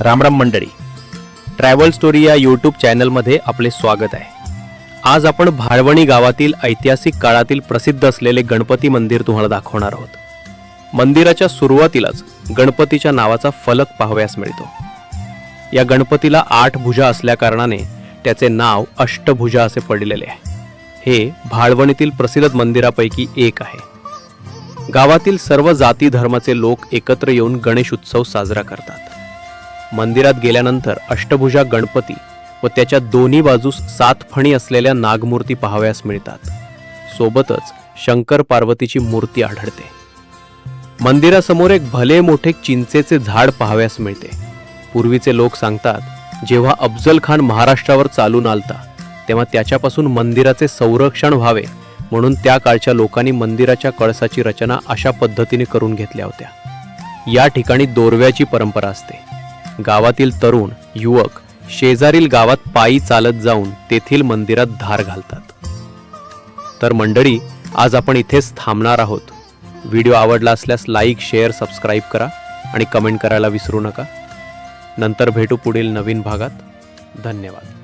रामराम मंडळी. Travel story या यूट्यूब चॅनलमध्ये आपले स्वागत आहे. आज आपण भाळवणी गावातील ऐतिहासिक काळातील प्रसिद्ध असलेले गणपती मंदिर तुम्हाला दाखवणार आहोत. मंदिराच्या सुरुवातीलाच गणपतीच्या नावाचा फलक पाहावयास मिळतो. या गणपतीला आठ भुजा असल्याकारणाने त्याचे नाव अष्टभुजा असे पडलेले आहे. हे भाळवणीतील प्रसिद्ध मंदिरापैकी एक आहे. गावातील सर्व जाती धर्माचे लोक एकत्र येऊन गणेश उत्सव साजरा करतात. मंदिरात गेल्यानंतर अष्टभुजा गणपती व त्याच्या दोन्ही बाजूस सात फणी असलेल्या नागमूर्ती पाहावयास मिळतात. सोबतच शंकर पार्वतीची मूर्ती आढळते. मंदिरासमोर एक भले मोठे चिंचेचे झाड पाहावयास मिळते. पूर्वीचे लोक सांगतात जेव्हा अफजल खान महाराष्ट्रावर चालून आलता तेव्हा त्याच्यापासून मंदिराचे संरक्षण व्हावे म्हणून त्या काळच्या लोकांनी मंदिराच्या कळसाची रचना अशा पद्धतीने करून घेतल्या होत्या. या ठिकाणी दोरव्याची परंपरा असते. गावातील तरुण युवक शेजारील गावात पायी चालत जाऊन तेथील मंदिरात धार घालतात. तर मंडळी आज आपण इथेच थांबणार आहोत. व्हिडिओ आवडला असल्यास लाईक शेअर सबस्क्राईब करा आणि कमेंट करायला विसरू नका. नंतर भेटू पुढील नवीन भागात. धन्यवाद.